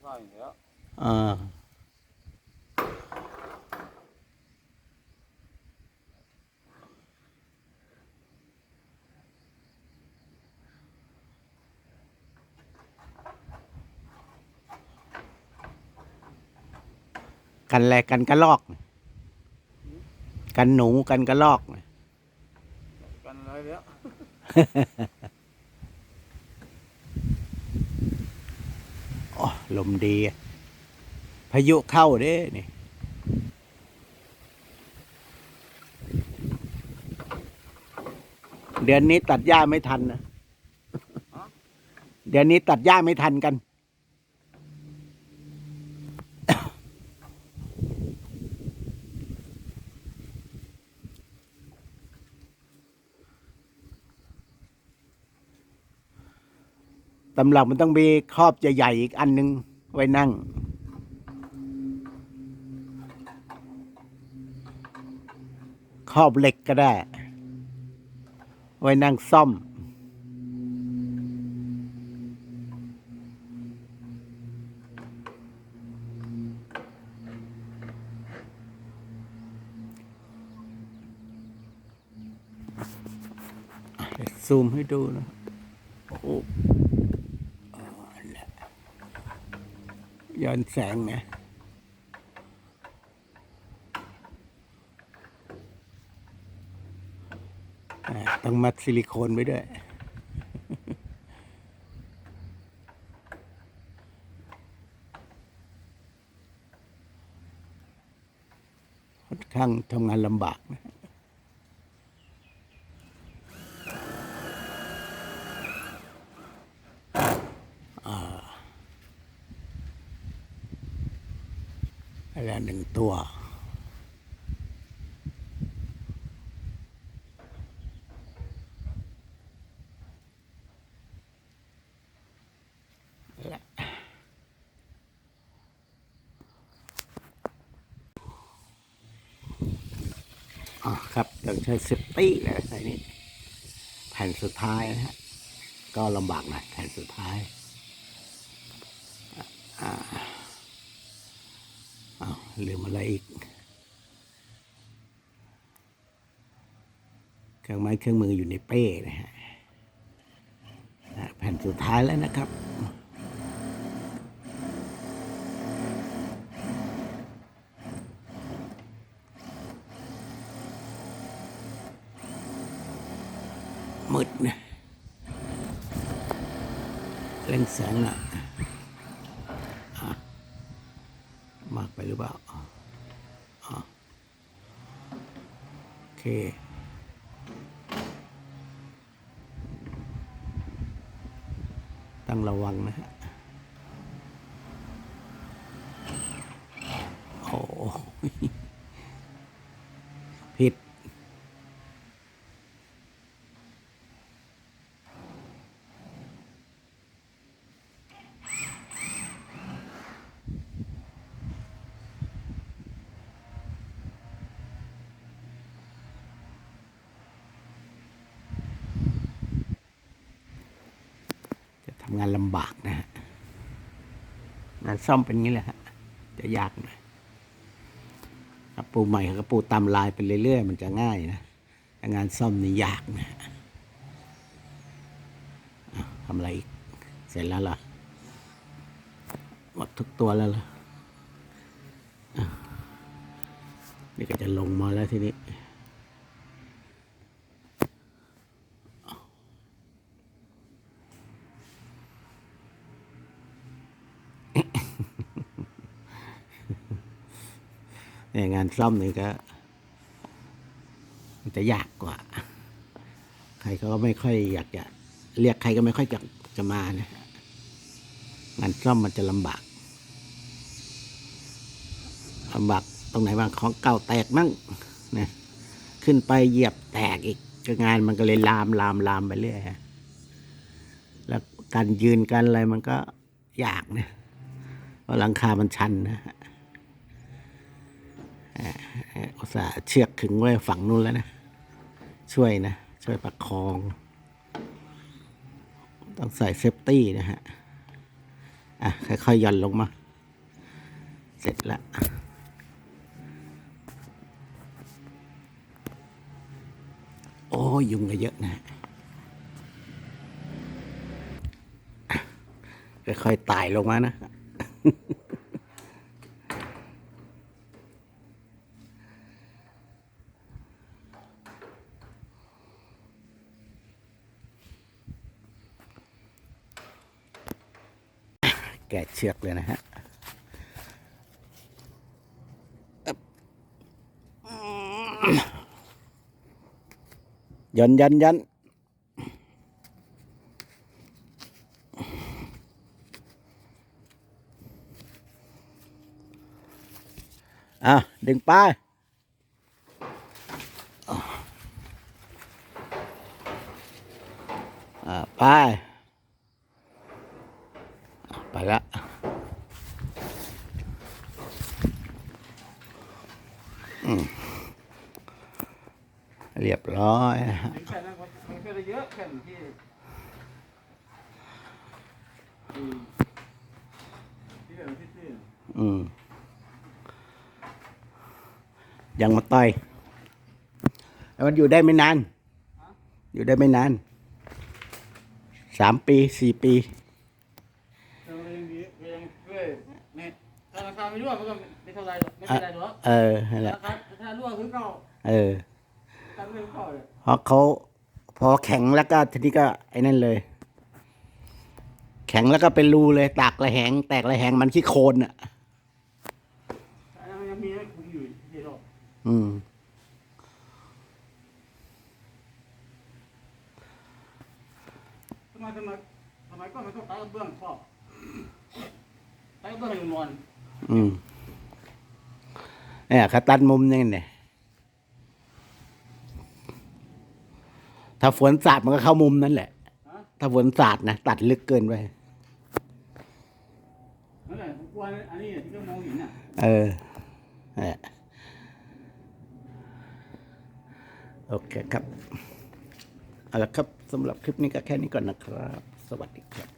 ใช่แล้วอ่ากันอะไรกันกระลอก กันหนูกันกระลอก กันอะไรแล้ว อ๋อ ลมดี พายุเข้าเด้นี่เดือนนี้ตัดหญ้าไม่ทันนะเดือนนี้ตัดหญ้าไม่ทันกัน ตำหลักมันต้องมีครอบใหญ่ๆอีกอันหนึง ไว้นั่งครอบเหล็กก็ได้ ไว้นั่งซ่อม ซูมให้ดูนะโอ้าแหละ ย้อนแสงนะอ่าต้องมัดซิลิโคนไว้ด้วยค่อนข้างทำงานลำบากนะ อะไรหนึ่งตัวและอ๋อครับต้องใช้เซฟตี้แล้วใส่นี่แผ่นสุดท้ายนะฮะ ก็ลำบากหน่อยแผ่นสุดท้ายอ้า ลืมอะไรอีก เครื่องไม้เครื่องมืออยู่ในเป้นะฮะแผ่นสุดท้ายแล้วนะครับมืดนะเล่นแสงอะ มากไปหรือเปล่าโอเคต้องระวังนะฮะโอ้ งานลำบากนะฮะงานซ่อมเป็นงี้แหละฮะจะยากหน่อยปูใหม่ก็ปูตามลายไปเรื่อยๆ มันจะง่ายนะแต่งานซ่อมนี่ยากนะฮะทำอะไรอีก เสร็จแล้วเหรอหมดทุกตัวแล้วเหรออะนี่ก็จะลงมาแล้วทีนี้ เนี่ย งานซ่อมนี่ก็มันจะยากกว่า ใครเขาก็ไม่ค่อยอยากจะ เรียกใครก็ไม่ค่อยจะจะมานะงานซ่อมมันจะลำบากลำบากตรงไหนบ้างของเก่าแตกมั่งนะขึ้นไปเหยียบแตกอีกก็งานมันก็เลยลามลามลามไปเรื่อยแล้วการยืนกันอะไรมันก็ยากนะเพราะหลังคามันชันนะฮะ อุตส่าห์เชือกขึงไว้ฝั่งนู้นแล้วนะ ช่วยนะ ช่วยประคอง ต้องใส่เซฟตี้นะฮะ อะ ค่อยๆย่อนลงมา เสร็จล้วโอ้ยุงก็เยอะนะอะค่อยๆไต่ลงมานะ แกะเชือกเลยนะฮะยันยันยันอะดึงไปอะไปไปละอืม เรียบร้อยนะฮะถึงแค่นั้นมันมันก็ได้เยอะแค่ที่อืมที่เดิมที่ที่อืมยังมาต่อยแล้วมันอยู่ได้ไม่นาน อยู่ได้ไม่นาน สามปีสี่ปีเรายังดีเรายังช่วยในถ้าราคาไม่รั่วมันก็ไม่เท่าไรหรอกไม่เป็นไรหรอกเออนั่นแหละ ราคาถ้ารั่วคือเก่าเออตั้ง เรื่องเก่าเลยเพราะเขาพอแข็งแล้วก็ทีนี้ก็ไอ้นั่นเลย แข็งแล้วก็เป็นรูเลยตากระแหง แตกระแหงมันขี้โคลนอะอันนั้นยังมีให้คุมอยู่ที่รอบอืมทำไมทำไมทำไมก็มันต้องตายกระเบื้องครอบตายกระเบื้องให้มันนอนอืมเนี่ยเขาตัดมุมยังไงเนี่ย ถ้าฝนสาดมันก็เข้ามุมนั่นแหละฮะถ้าฝนสาดนะตัดลึกเกินไป นั่นแหละผมกลัวอันนี้ที่ก็มองเห็นน่ะเออเนี่ยโอเคครับ เอาละครับสำหรับคลิปนี้ก็แค่นี้ก่อนนะครับ สวัสดีครับ